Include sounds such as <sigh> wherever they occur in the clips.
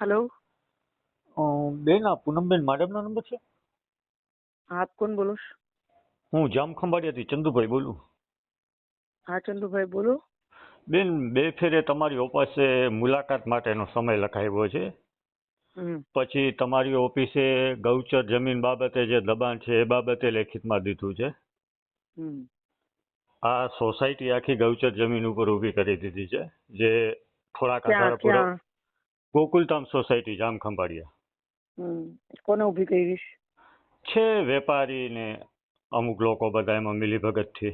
Hello. બેન આ Poonamben મેડમનો number છે? આપ કોણ બોલો છો? હું જામ ખંભાળિયાથી ચંદુભાઈ બોલું. હા ચંદુભાઈ બોલો. બેન બે ફેરે તમારી ઓફિસે મુલાકાત માટેનો સમય લખાવ્યો છે. પછી તમારી ઓફિસે ગૌચર જમીન બાબતે જે દબાણ છે એ બાબતે લેખિતમાં દીધું છે. આ સોસાયટી આખી ગૌચર જમીન ઉપર ઊભી કરી દીધી છે જે થોડાક આધાર ગોકુલધામ સોસાયટી જામ ખંભાળિયા કોને ઊભી કરી? છે વેપારી ને અમુક લોકો બધા એમાં મિલીભગતથી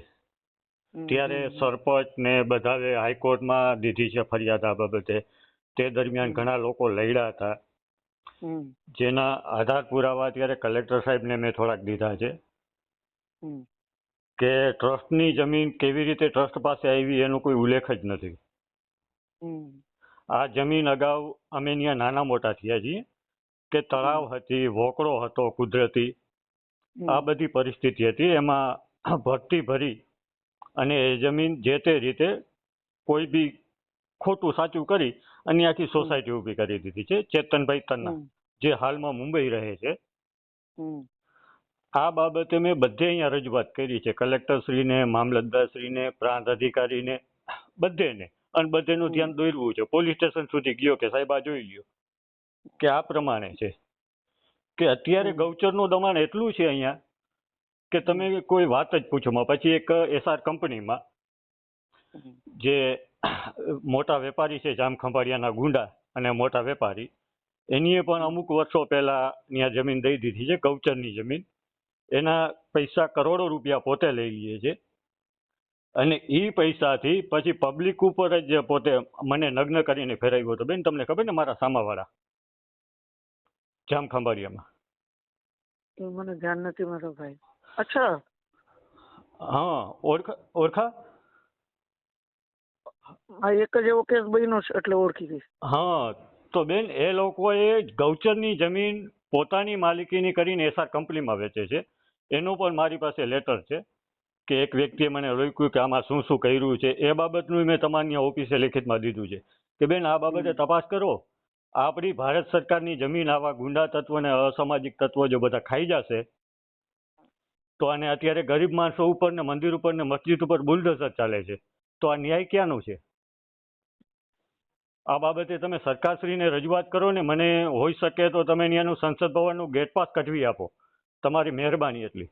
ત્યારે સરપંચ ને બધાએ હાઈકોર્ટમાં દીધી છે ફરિયાદ આ બાબતે. તે દરમિયાન ઘણા લોકો લડ્યા હતા. જેના આધાર પુરાવા અત્યારે કલેક્ટર સાહેબને મેં થોડાક દીધા છે. કે ટ્રસ્ટની જમીન કેવી રીતે ટ્રસ્ટ પાસે આવી એનો કોઈ ઉલ્લેખ જ નથી. આ જમીન અગાઉ અમે ત્યાં નાના મોટા થયા છીએ. કે તળાવ હતી વોકળો હતો કુદરતી. આ બધી પરિસ્થિતિ હતી. એમાં ભરતી ભરી અને એ જમીન જે તે રીતે કોઈ બી ખોટું સાચું કરી અને આખી સોસાયટી ઊભી કરી દીધી છે. ચેતનભાઈ તન્ના જે હાલમાં મુંબઈ રહે છે. આ બાબતે મેં બધે અહીંયા રજૂઆત કરી છે. કલેક્ટરશ્રીને મામલતદારશ્રીને પ્રાંત અધિકારીને બધેને. અને બધેનું ધ્યાન દોરવું છે. પોલીસ સ્ટેશન સુધી ગયો કે સાહેબ આ જોઈ લ્યો કે આ પ્રમાણે છે. કે અત્યારે ગૌચરનું દબાણ એટલું છે અહીંયા કે તમે કોઈ વાત જ પૂછોમાં પછી એક એસઆર કંપનીમાં જે મોટા વેપારી છે જામ ખંભાળિયાના ગુંડા અને મોટા વેપારી એનીએ પણ અમુક વર્ષો પહેલા ત્યાં જમીન દઈ દીધી છે ગૌચરની જમીન. એના પૈસા કરોડો રૂપિયા પોતે લઈ લે છે. અને એ પૈસાથી પછી પબ્લિક ઉપર જ પોતે મને નગ્ન કરીને ફેરાવ્યો હતો. બેન તમને ખબર ને મારા સામાવાળા? જામ ખંભાળિયામાં. એ મને ધ્યાન નથી મારો ભાઈ. અચ્છા. હા ઓળખા ઓળખા? આ એક જ એવો કેસ બન્યો છે એટલે ઓળખી ગઈ. હા તો બેન એ લોકોએ ગૌચરની જમીન પોતાની માલિકીની કરીને એસઆર કંપનીમાં વેચે છે. એનો પણ મારી પાસે લેટર છે. કે એક વ્યક્તિએ મને રોક્યું કે આમાં શું શું કર્યું છે એ બાબતનું મેં તમારી ઓફિસે લેખિતમાં દીધું છે. કે બેન આ બાબતે તપાસ કરો. આપણી ભારત સરકારની જમીન આવા ગુંડા તત્વ અને અસામાજિક તત્વો જો બધા ખાઈ જશે તો આને અત્યારે ગરીબ માણસો ઉપર ને મંદિર ઉપર ને મસ્જિદ ઉપર બુલડોઝર ચાલે છે. તો આ ન્યાય ક્યાંનો છે? આ બાબતે તમે સરકારશ્રીને રજૂઆત કરો ને મને હોઈ શકે તો તમે ત્યાંનું સંસદ ભવનનું ગેટ પાસ કઢવી આપો. તમારી મહેરબાની એટલી.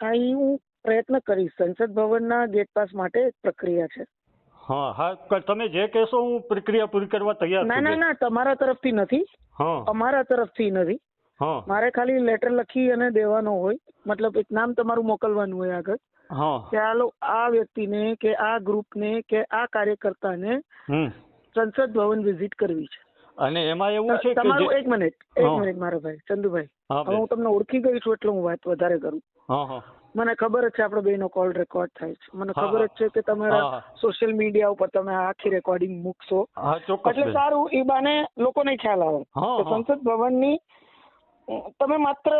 ઈ હું પ્રયત્ન કરીશ. સંસદ ભવનના ગેટ પાસ માટે એક પ્રક્રિયા છે. હા હા તમે જે કહેશો હું પ્રક્રિયા પૂરી કરવા તૈયાર ના ના ના તમારા તરફથી નથી. અમારા તરફથી નથી. મારે ખાલી લેટર લખી અને દેવાનો હોય. મતલબ એક નામ તમારું મોકલવાનું હોય આગળ. કે આ આ વ્યક્તિને કે આ ગ્રુપને કે આ કાર્યકર્તાને સંસદ ભવન વિઝિટ કરવી છે. અને એમાં એવું છે તમારું એક મિનિટ એક મિનિટ મારો ભાઈ ચંદુભાઈ. હવે હું તમને ઓળખી ગઈ છું એટલે હું વાત વધારે કરું. મને ખબર જ છે આપણે બેનો કોલ રેકોર્ડ થાય છે. મને ખબર જ છે કે તમારા સોશિયલ મીડિયા ઉપર તમે આખી રેકોર્ડિંગ મૂકશો. એટલે સારું એ બાને લોકોને ખ્યાલ આવે. તો સંસદ ભવનની તમે માત્ર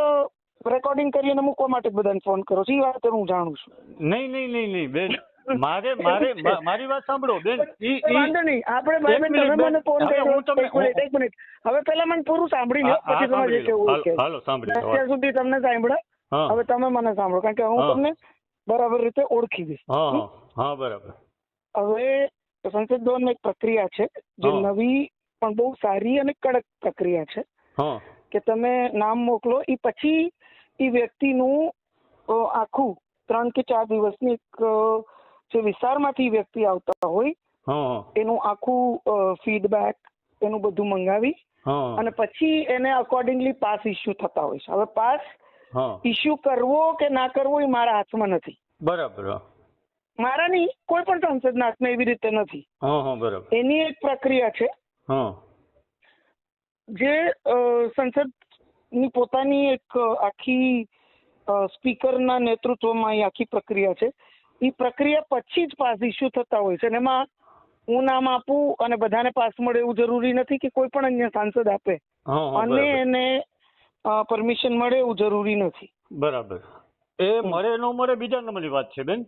રેકોર્ડિંગ કરીને મૂકવા માટે બધાને ફોન કરો છો. એ વાત હું જાણું છું. નહીં નહીં નહીં નહીં બેન. મારે મારે છે. મારી વાત સાંભળો બેન. ઈ ઈ- વાંધો નહીં. આપણે ભાઈ બેન. તમે મને ફોન કર્યો એક મિનિટ એક મિનિટ. હવે પહેલા મને પૂરું સાંભળી લો પછી તમારે જે સાંભળી લો. હાલો, સાંભળી. અત્યાર સુધી તમને સાંભળ્યા? હવે તમે મને સાંભળો કારણ કે હું તમને બરાબર રીતે ઓળખી દઈશ. હા હા બરાબર. હવે સંસદ ભવનમાં એક પ્રક્રિયા છે જે નવી પણ બહુ સારી અને કડક પ્રક્રિયા છે. કે તમે નામ મોકલો એ પછી એ વ્યક્તિનું આખું ત્રણ કે ચાર દિવસની એક જે વિસ્તારમાંથી વ્યક્તિ આવતા હોય એનું આખું ફીડબેક એનું બધું મંગાવી અને પછી એને અકોર્ડિંગલી પાસ ઇસ્યુ થતા હોય છે. હવે પાસ ઇસ્યુ કરવો કે ના કરવો એ મારા હાથમાં નથી. બરાબર મારા નહીં કોઈ પણ સંસદના હાથમાં એવી રીતે નથી. એની એક પ્રક્રિયા છે. જે સંસદ સંસદની પોતાની એક આખી સ્પીકરના નેતૃત્વમાં એ આખી પ્રક્રિયા છે. એ પ્રક્રિયા પછી જ પાસ ઇસ્યુ થતા હોય છે અને એમાં હું નામ આપું અને બધાને પાસ મળે એવું જરૂરી નથી કે કોઈ પણ અન્ય સાંસદ આપે. અને એને પરમિશન મળે એવું જરૂરી નથી. બરાબર. એ મળે ન મળે બીજા નંબરની વાત છે બેન.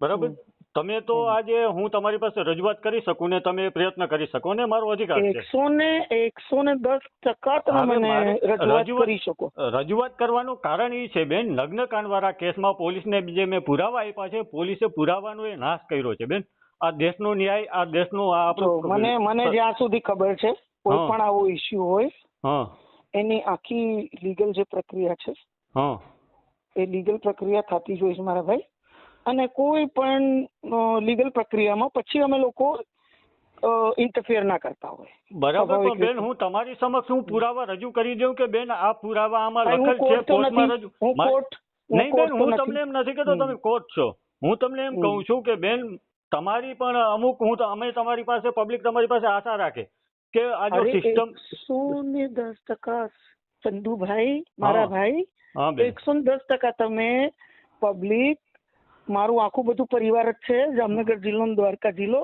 બરાબર. તમે તો આજે હું તમારી પાસે રજૂઆત કરી શકું ને તમે પ્રયત્ન કરી શકો ને મારો અધિકાર છે. એકસો ને એકસો ને દસ ટકા તમે મને રજૂઆત કરી શકો. રજૂઆત કરવાનું કારણ એ છે બેન નગ્નકાંડવાળા કેસમાં પોલીસને જે મેં પુરાવા આપ્યા છે પોલીસે પુરાવાનો એ નાશ કર્યો છે બેન. આ દેશનો ન્યાય આ દેશનો આ આપણો મને મને જ્યાં સુધી ખબર છે કોઈ પણ આવો ઇસ્યુ હોય હા. એની આખી લીગલ જે પ્રક્રિયા છે હા. એ લીગલ પ્રક્રિયા થતી જ હોય છે મારા ભાઈ. અને કોઈ પણ લીગલ પ્રક્રિયામાં પછી અમે લોકો ઇન્ટરફિયર ના કરતા હોય. બરાબર બેન હું તમારી સમક્ષ હું પુરાવા રજૂ કરી દઉં કે બેન આ પુરાવા આમાં લખેલ છે કોર્ટમાં રજૂ કોર્ટ નહીં બેન હું તમને એમ નથી કહેતો તમે કોર્ટ છો. હું તમને એમ. કહું છું કે બેન તમારી પણ અમુક હું તો અમે તમારી પાસે પબ્લિક તમારી પાસે આશા રાખે કે આ જો સિસ્ટમ એકસો ને દસ ટકા ચંદુભાઈ મારા ભાઈ એકસો ને દસ ટકા તમે પબ્લિક મારું આખું બધું પરિવાર જ છે જામનગર જિલ્લો દ્વારકા જિલ્લો.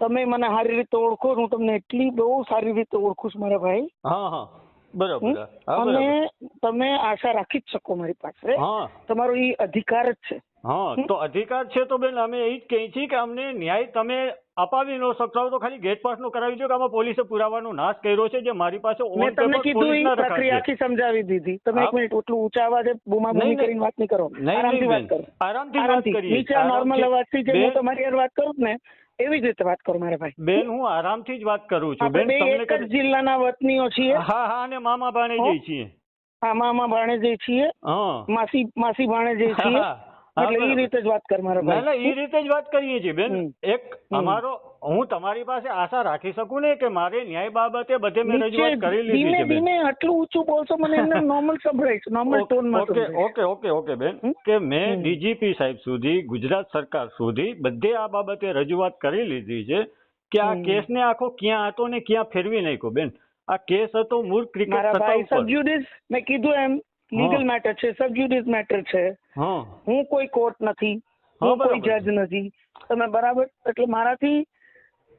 તમે મને સારી રીતે ઓળખો હું તમને એટલી બહુ સારી રીતે ઓળખું છું મારા ભાઈ. હા હા. બરાબર અને તમે આશા રાખી જ શકો મારી પાસે. તમારો એ અધિકાર જ છે. હા તો અધિકાર છે તો બેન અમે એ જ કહીએ છીએ કે અમને ન્યાય તમે અપાવી ન શકતા તો ખાલી ગેટ પાસનું કરાવી દો કે આમાં પોલીસે પુરાવાનો નાશ કર્યો છે જે મારી પાસે ઓન તમને કીધું એ પ્રક્રિયા આખી સમજાવી દીધી. તમે એક મિનિટ એટલું ઊંચા અવાજે બૂમાબૂમી નહીં, નહીં. કરીને વાત નહીં કરો. આરામથી વાત કરો. આરામથી વાત કરીએ. નીચે. નોર્મલ અવાજથી જે હું તમારી યાર વાત કરું ને એવી જ રીતે વાત કરો મારા ભાઈ. બેન હું આરામથી જ વાત કરું છું. બેન તમને એક જ જિલ્લાના વતનીઓ છીએ. હા હા અને મામા ભાણે જઈ છીએ. હા મામા ભાણેજે છીએ. હા. માસી માસી ભાણેજે <laughs> છીએ. એટલે એ રીતે જ વાત કર મારા ના ના એ રીતે જ વાત કરીએ છીએ બેન. એક અમારો હું તમારી પાસે આશા રાખી શકું ને કે મારે ન્યાય બાબતે બધે મેં રજૂઆત કરી લીધી છે ધીમે આટલું ઊંચું બોલશો મને એમને નોર્મલ સંભળાય છે નોર્મલ ટોનમાં ઓકે ઓકે ઓકે ઓકે બેન. કે મેં ડીજીપી સાહેબ સુધી ગુજરાત સરકાર સુધી બધે આ બાબતે રજૂઆત કરી લીધી છે કે આ કેસ કેસને આખો ક્યાં હતો ને ક્યાં ફેરવી નાખ્યો બેન? આ કેસ હતો મૂળ ક્રિકેટ સત્તા ઉપર. મેં કીધું એમ લીગલ મેટર છે સબજ્યુડિસ મેટર છે. હા. હું કોઈ કોર્ટ નથી હું કોઈ જજ નથી. તમે બરાબર? એટલે મારાથી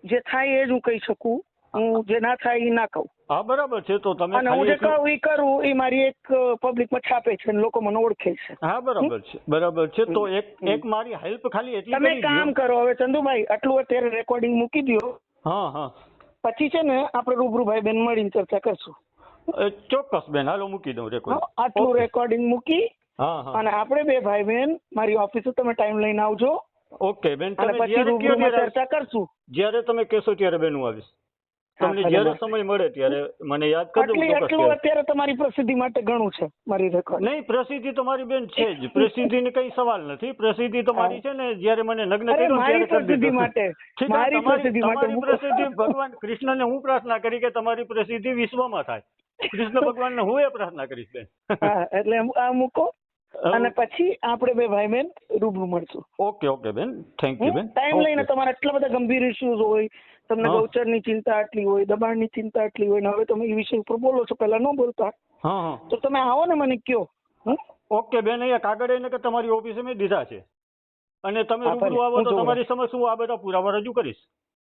જે થાય એ જ હું કહી શકું. હું જે ના થાય એ ના કહું. હા બરાબર છે તો તમે અને હું જે કહું એ કરું એ મારી એક પબ્લિકમાં છાપે છે અને લોકો મને ઓળખે છે. હા બરાબર છે બરાબર છે તો એક. એક મારી હેલ્પ ખાલી એટલી તમે કામ કરો હવે ચંદુભાઈ આટલું અત્યારે રેકોર્ડિંગ મૂકી દો હા હા. પછી છે ને આપણે રૂબરૂભાઈ બેન મળીને ચર્ચા કરશું. ચોક્કસ બેન હાલો મૂકી દઉં રેકોર્ડિંગ આટલું રેકોર્ડિંગ મૂકી અને આપણે બે ભાઈ બેન મારી ઓફિસે તમે ટાઈમ લઈને આવજો. ઓકે બેન અને તમે પછી રૂબરૂમાં ચર્ચા કરશું. જ્યારે તમે કહેશો ત્યારે બેન હું આવીશ. તમને જ્યારે સમય મળે ત્યારે મને યાદ કરજો કહીશ. અત્યારે તમારી પ્રસિદ્ધિ માટે ઘણું છે મારી રેકોર્ડ નહીં પ્રસિદ્ધિ તો મારી બેન છે જ. પ્રસિદ્ધિને કઈ સવાલ નથી. પ્રસિદ્ધિ તો મારી છે ને જ્યારે મને નગ્ન કર્યું ત્યારે પ્રસિદ્ધિ માટે. મારી પ્રસિદ્ધિ માટે પ્રસિદ્ધિ ભગવાન કૃષ્ણને હું પ્રાર્થના કરી કે તમારી પ્રસિદ્ધિ વિશ્વમાં થાય. કૃષ્ણ ભગવાનને હું એ પ્રાર્થના કરીશ બેન. એટલે આ મૂકો. અને પછી આપણે બે ભાઈ બેન રૂબરૂ મળશું. ઓકે ઓકે બેન. થેન્ક યુ બેન. ટાઈમ લઈને. તમારા આટલા બધા ગંભીર ઇશ્યુઝ હોય તમને. ગૌચરની ચિંતા આટલી હોય દબાણની ચિંતા આટલી હોય ને હવે તમે એ વિષય ઉપર બોલો છો પહેલા ન બોલતા. તો તમે આવો ને મને કયો. ઓકે બેન અહીંયા કાગળ એને કે તમારી ઓફિસે મેં દીધા છે. અને તમે. રૂબરૂ આવો તો તમારી સમક્ષ હું આ બધા પુરાવા રજૂ કરીશ.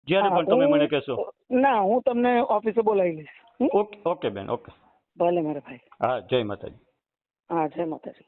જ્યારે પણ તમે મને કહેશો. ના હું તમને ઓફિસે બોલાવી લઈશ. ઓકે ઓકે બેન ઓકે. ભલે મારા ભાઈ. હા જય માતાજી. હા જય માતાજી.